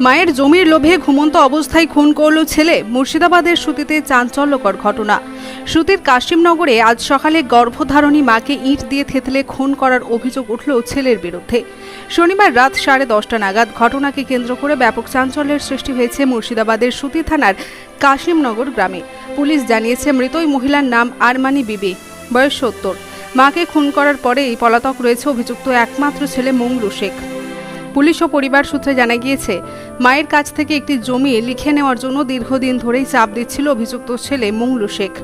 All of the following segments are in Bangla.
মায়ের জমির লোভে ঘুমন্ত অবস্থায় খুন করল ছেলে। মুর্শিদাবাদের সুতিতে চাঞ্চল্যকর ঘটনা। সুতির কাশিমনগরে আজ সকালে গর্ভধারণী মাকে ইট দিয়ে থেতলে খুন করার অভিযোগ উঠল ছেলের বিরুদ্ধে। শনিবার রাত সাড়ে দশটা নাগাদ ঘটনাকে কেন্দ্র করে ব্যাপক চাঞ্চল্যের সৃষ্টি হয়েছে মুর্শিদাবাদের সুতি থানার কাশিমনগর গ্রামে। পুলিশ জানিয়েছে মৃত ওই মহিলার নাম আরমানি বিবি, বয়স সত্তর। মাকে খুন করার পরেই পলাতক রয়েছে অভিযুক্ত একমাত্র ছেলে মংলু শেখ। পুলিশ ও পরিবার সূত্রে জানা গিয়েছে, মায়ের কাছ থেকে একটি জমি লিখে নেওয়ার জন্য দীর্ঘদিন ধরেই চাপ দিচ্ছিল অভিযুক্ত ছেলে মংলু শেখ।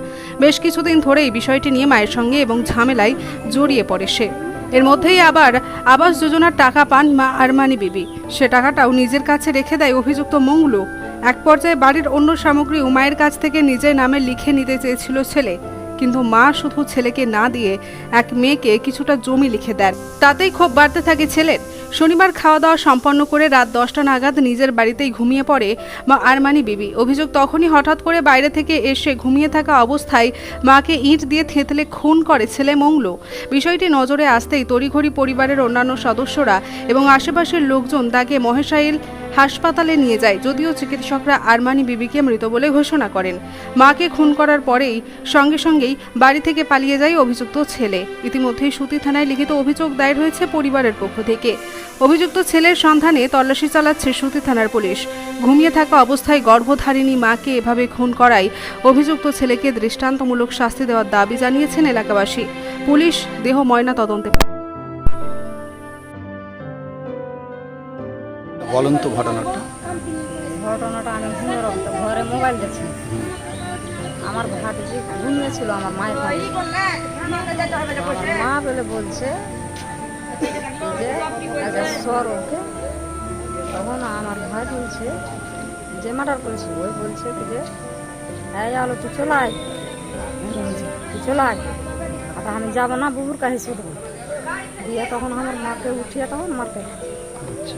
বেশ কিছুদিন ধরেই বিষয়টি নিয়ে মায়ের সঙ্গে এবং ঝামেলায় জড়িয়ে পড়ে সে। এর মধ্যেই আবার আবাস যোজনার টাকা পান মা আরমানি বিবি। সে টাকাটাও নিজের কাছে রেখে দেয় অভিযুক্ত মংলু। এক পর্যায়ে বাড়ির অন্য সামগ্রী মায়ের কাছ থেকে নিজের নামে লিখে নিতে চেয়েছিল ছেলে। কিন্তু মা শুধু ছেলেকে না দিয়ে এক মেয়েকে কিছুটা জমি লিখে দেন। তাতেই ক্ষোভ বাড়তে থাকে ছেলের। শনিবার খাওয়া দাওয়া সম্পন্ন করে রাত দশটা নাগাদ নিজের বাড়িতেই ঘুমিয়ে পড়ে মা আরমানি বিবি। অভিযোগ তখনই হঠাৎ করে বাইরে থেকে এসে ঘুমিয়ে থাকা অবস্থায় মাকে ইট দিয়ে থেঁতলে খুন করে ছেলে মংলো। বিষয়টি নজরে আসতেই তড়িঘড়ি পরিবারের অন্যান্য সদস্যরা এবং আশেপাশের লোকজন তাকে মহেশাইল হাসপাতালে নিয়ে যায়, যদিও চিকিৎসকরা আরমানি বিবিকে মৃত বলে ঘোষণা করেন। মাকে খুন করার পরেই সঙ্গে সঙ্গেই বাড়ি থেকে পালিয়ে যায় অভিযুক্ত ছেলে। ইতিমধ্যেই সুতি থানায় লিখিত অভিযোগ দায়ের হয়েছে পরিবারের পক্ষ থেকে। অভিযুক্ত ছেলের সন্ধানে তল্লাশি চালাচ্ছে সুতি থানার পুলিশ। ঘুমিয়ে থাকা অবস্থায় গর্ভধারিণী মাকে এভাবে খুন করায় অভিযুক্ত ছেলেকে দৃষ্টান্তমূলক শাস্তি দেওয়ার দাবি জানিয়েছেন এলাকাবাসী। পুলিশ, দেহ ময়না তদন্তে বলুন তো ঘটনাটা? ঘটনাটা আমি ঘুমের ঘরে মোবাইল দেখছি। আমার ভাতিজি ঘুমিয়েছিল আমার মায়ের ভাই মা বলে বলছে যে আচ্ছা সর ওকে। তখন আমার ভাই বলছে যে মার্ডার করেছে? ওই বলছে কি যে এই আলো তুই চলে আয়। এরকম বলছে, তুই চলে আয়। আচ্ছা আমি যাব না বুবুর কাছে ছুটবো। দিয়ে তখন আমার মাকে উঠিয়ে তখন মারতে আচ্ছা।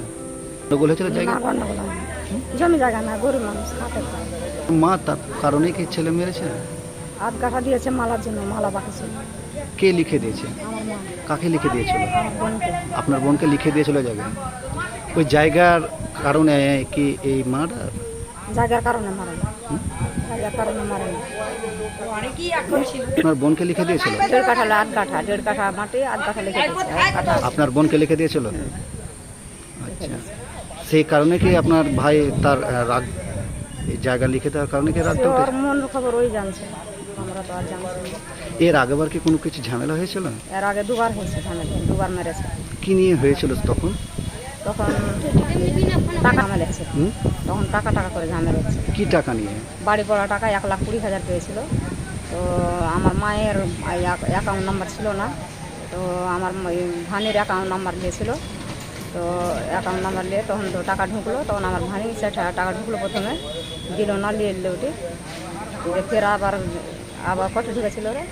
গন্ডগোল হয়েছিল জায়গা গন্ডগোল জমি জায়গা না গরিব মানুষ পায় মা তার কারণে কি ছেলে মেরেছে আধ কাঠা দিয়েছে মালার জন্য মালা ছিল কে লিখে দিয়েছে? আমার মা। কাকে লিখে দিয়েছিল? আমার বোনকে। আপনার বোনকে লিখে দিয়েছিল জায়গা ওই জায়গার কারণে কি এই মার্ডার জায়গার কারণে মারে না জায়গার কারণে মারে না আপনার বোনকে লিখে দিয়েছিল? দেড় কাঠা হলে আধ কাঠা দেড় কাঠা মাটি আধ কাঠা লিখে দিয়েছে। আধ কাঠা। আপনার বোনকে লিখে দিয়েছিল? আচ্ছা। সেই কারণে কি আপনার ভাই তার রাগ জায়গা লিখে দেওয়ার কারণে কি রাগটা ওর উঠেছে মন খবর ওই জানছে আমরা তো আর জানছি না। এর আগেবার কি কোনো কিছু ঝামেলা হয়েছিল? এর আগে দুবার হয়েছে ঝামেলা দুবার মেরেছে। কি নিয়ে হয়েছিল তখন? তখন টাকা ঝামেলেছে হুম? তখন টাকা টাকা করে ঝামেলেছে কি টাকা নিয়ে? বাড়ি পড়া টাকা এক লাখ কুড়ি হাজার পেয়েছিল। তো আমার মায়ের অ্যাকাউন্ট নাম্বার ছিল না। তো আমার ম- এই ভানির অ্যাকাউন্ট নাম্বার দিয়েছিল তো অ্যাকাউন্ট নাম্বার নিয়ে তখন তো টাকা ঢুকলো তখন আমার সেটা টাকা ঢুকলো প্রথমে দিল না নিয়ে এলো ওটি। ফের আবার আবার কত ঢুকেছিল রে?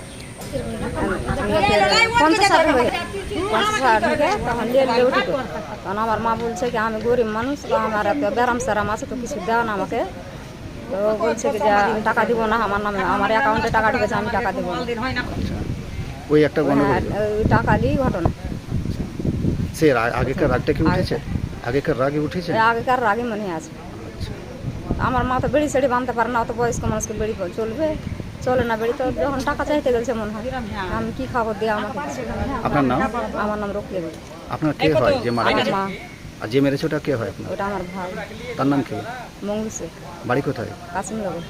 পঞ্চাশ হাজার ঢুকে পঞ্চাশ হাজার ঢুকে তখন নিয়ে এলো তো। তখন আমার মা বলছে কি আমি গরিব মানুষ তো আমার এত ব্যারাম স্যারাম আছে তো কিছু দেও না আমাকে। তো বলছে কি যে আমি টাকা দিব না আমার নামে আমার অ্যাকাউন্টে টাকা ঢুকেছে আমি টাকা দেবো না। ওই একটা হ্যাঁ, ওই টাকা দিয়েই ঘটনা। সে আগেকার রাগটা কি উঠেছে? আগেকার রাগে উঠেছে? আগেকার আগে মনে আছে। আমার মা তো বেড়ি সেড়ি বাঁধতে পারে না অত বয়স্ক মানুষকে বেড়ি চলবে। চলে না বেড়ি তো যখন টাকা চাইতে গেছে মনে হয়। আমি কি খাবার দিয়ে আমাকে কিছু। আপনার নাম? আমার নাম রকিয়ে বেড়ি আপনার কে হয় যে মারা গেছে? মা। আর যে মেরেছে ওটা কে হয় আপনার? ওটা আমার ভাই। তার নাম কি? মঙ্গল শেখ। বাড়ি কোথায়? কাশিম লগর